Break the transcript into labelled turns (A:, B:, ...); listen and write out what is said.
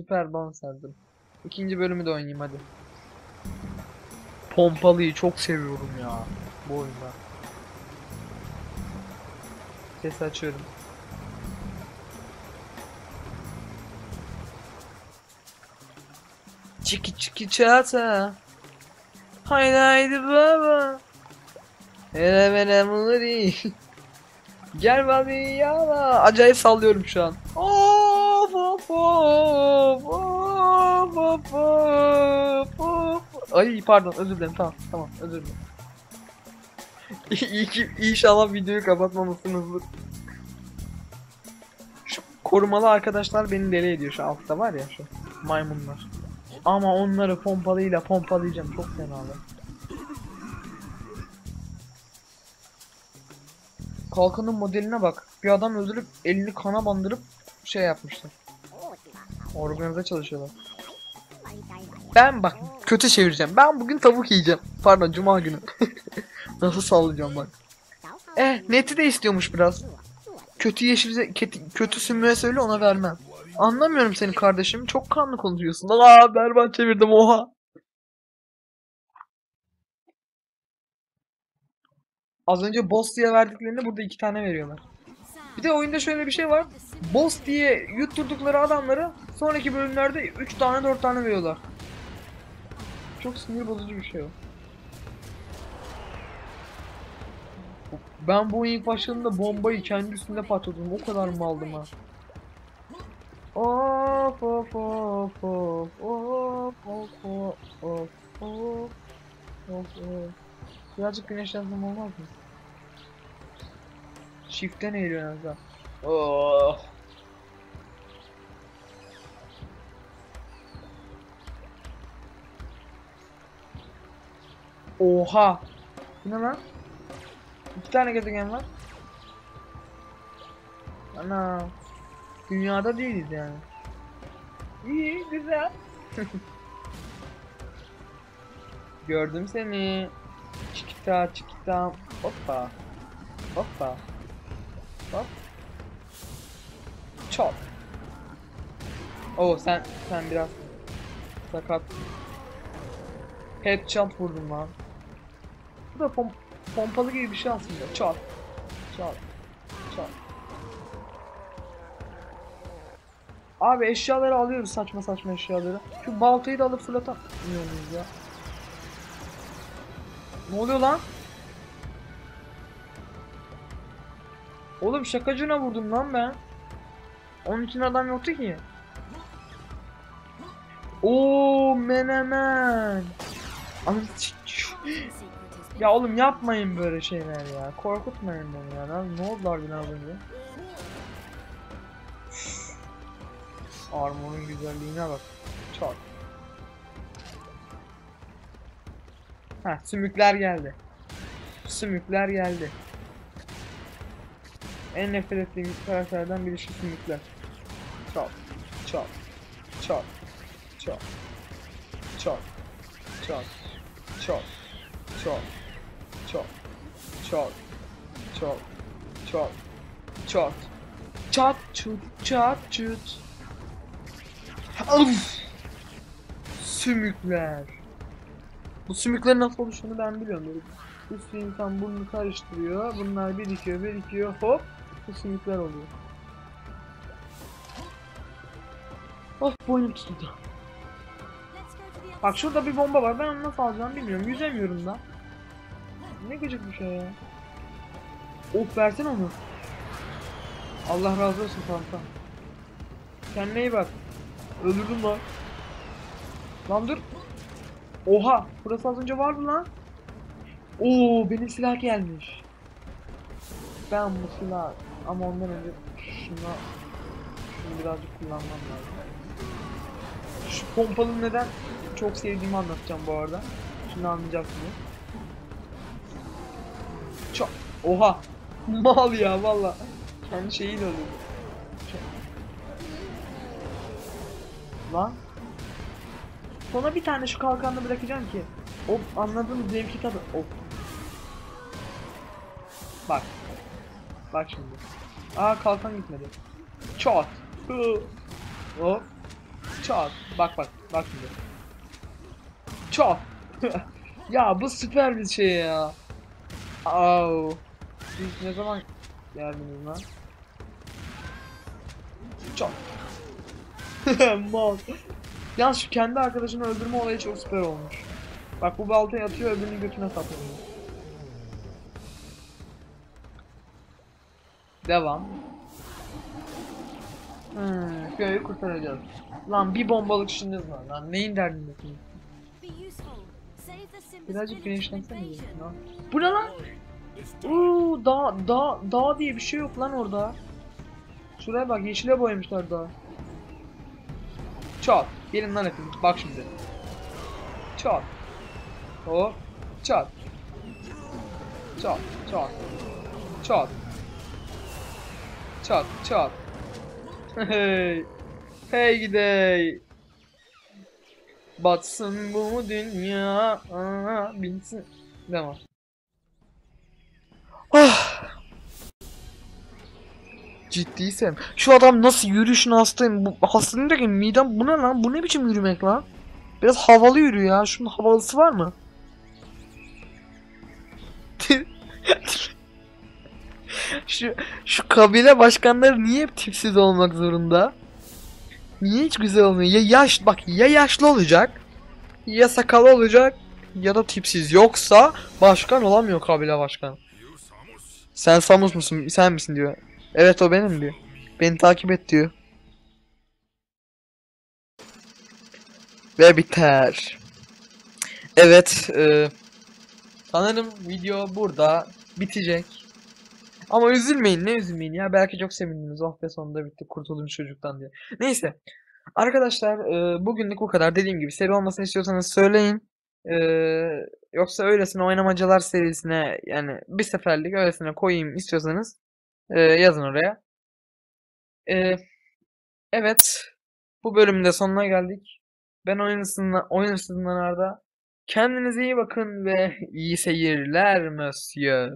A: Süper ban. İkinci bölümü de oynayayım hadi. Pompalıyı çok seviyorum ya bu oyunda. Ses açıyorum. Çiki çiki çata. Haydi haydi baba. Hele hele muri. Gel babi yala. Acayip sallıyorum şu an. Of Ay pardon özür dilerim tamam tamam özür dilerim. İyi ki inşallah videoyu kapatmamışsınızdır. Şu korumalı arkadaşlar beni deli ediyor şu altta var ya şu maymunlar. Ama onları pompalıyla pompalayacağım çok fenalar. Kalkanın modeline bak. Bir adam öldürüp elini kana bandırıp şey yapmışlar. Organize çalışıyorlar. Ben bak kötü çevireceğim. Ben bugün tavuk yiyeceğim. Pardon cuma günü. Nasıl sallayacağım bak. Eh neti de istiyormuş biraz. Kötü yeşil kötü, kötü sümüğe söyle ona vermem. Anlamıyorum seni kardeşim. Çok kanlı konuşuyorsun. Aa berbat çevirdim oha. Az önce boss diye verdiklerinde burada iki tane veriyorlar. Bir de oyunda şöyle bir şey var. Boss diye yutturdukları adamları sonraki bölümlerde 3 tane 4 tane veriyorlar. Çok sinir bozucu bir şey o. Ben bu ilk başladığında bombayı kendi üstünde patladım. O kadar mı aldım ha? Of of of of of of of of of of Birazcık güneşlensem olmaz mı? Shift'ten eğiliyor en azından. Oh. Oha! Bu ne lan? İki tane gezegen var. Ana. Dünyada değiliz yani. İyi, güzel. Gördüm seni. Çikita, çikita. Hoppa. Hoppa. Hop. Çok. Oo sen sen biraz sakat. Headshot vurdum lan. Da pom pompalı gibi bir şey aslında. Çat. Çat. Çat. Abi eşyaları alıyoruz saçma saçma eşyaları. Şu baltayı da alıp fırlatamıyor muyuz ya? Ne oluyor lan? Oğlum şakacına vurdum lan ben. Onun için adam yoktu ki. Oo menemen. Anam ya oğlum yapmayın böyle şeyler ya. Korkutmayın beni ya. Lan Ne oldular bina önce? Armor'un güzelliğine bak. Çok. Heh sümükler geldi. Sümükler geldi. En nefret ettiğim karakterden biri şu sümükler. Çok. Çok. Çok. Çok. Çok. Çok. Çok. Çok. Çok. Çok. Çok. Çok. Çok. Çat çut çat çut. Of! Sümükler. Bu sümüklerin nasıl oluştuğunu ben biliyorum. Böyle üstü insan burnunu karıştırıyor. Bunlar birikiyor, birikiyor. Hop! Bu sümükler oluyor. Of boynum tutuldu. Bak şurada bir bomba var. Ben onu nasıl alacağımı bilmiyorum. Yüzemiyorum da. Ne gıcık bir şey ya. Of versene onu. Allah razı olsun kanka. Kendine iyi bak. Öldürdüm lan. Lan dur. Oha. Burası az önce vardı lan. Oo benim silah gelmiş. Ben bu silah ama ondan önce şuna şunu birazcık kullanmam lazım. Şu pompalı neden çok sevdiğimi anlatacağım bu arada. Şunu anlayacaksınız. Oha. Mal ya valla. Kendi şeyiyle öldürdü. Lan. Sonra bir tane şu kalkanını bırakacağım ki. O anladığım zevki tadı. Of. Bak. Bak şimdi. Aa kalkan gitmedi. Çat. Hop. Çat. Bak bak. Bak şimdi. Çat. ya bu süper bir şey ya. Au. Siz ne zaman geldiniz lan? Çat. Mal. Yalnız şu kendi arkadaşını öldürme olayı çok süper olmuş. Bak bu baltayı atıyor öbürünü götüne saplıyor. Devam. Hmm, köyü kurtaracağız. Lan bir bombalık işiniz var lan. Neyin derdindesin? Birazcık güneşlensene? Bu ne lan? Uuu dağ, dağ, dağ diye bir şey yok lan orada. Şuraya bak yeşile boyamışlar dağ. Çat. Gelin lan hepiniz. Bak şimdi. Çat. Hop. Çat. Çat. Çat. Çat. Çat. Çat. Hey. Hey gidey. Batsın bu dünya. Aa, binsin. Devam. Ah. Ciddiysem. Şu adam nasıl yürüyüşünü hastayım. Bu, hastayım derken midem bu ne lan? Bu ne biçim yürümek lan? Biraz havalı yürü ya. Şunun havalısı var mı? şu şu kabile başkanları niye hep tipsiz olmak zorunda? Niye hiç güzel olmuyor? Ya yaş bak ya yaşlı olacak ya sakalı olacak ya da tipsiz. Yoksa başkan olamıyor kabile başkanı. Sen Samus musun? Sen misin diyor. Evet o benim diyor. Beni takip et diyor. Ve biter. Evet. E, sanırım video burada bitecek. Ama üzülmeyin ne üzülmeyin ya. Belki çok sevindiniz. Oh be sonunda bitti. Kurtuldum çocuktan diye. Neyse. Arkadaşlar e, bugünlük bu kadar. Dediğim gibi seri olmasını istiyorsanız söyleyin. E, yoksa öylesine oynamacalar serisine yani bir seferlik öylesine koyayım istiyorsanız e, yazın oraya. E, evet. Bu bölümün de sonuna geldik. Ben oyun Arda. Kendinize iyi bakın ve iyi seyirler monsieur.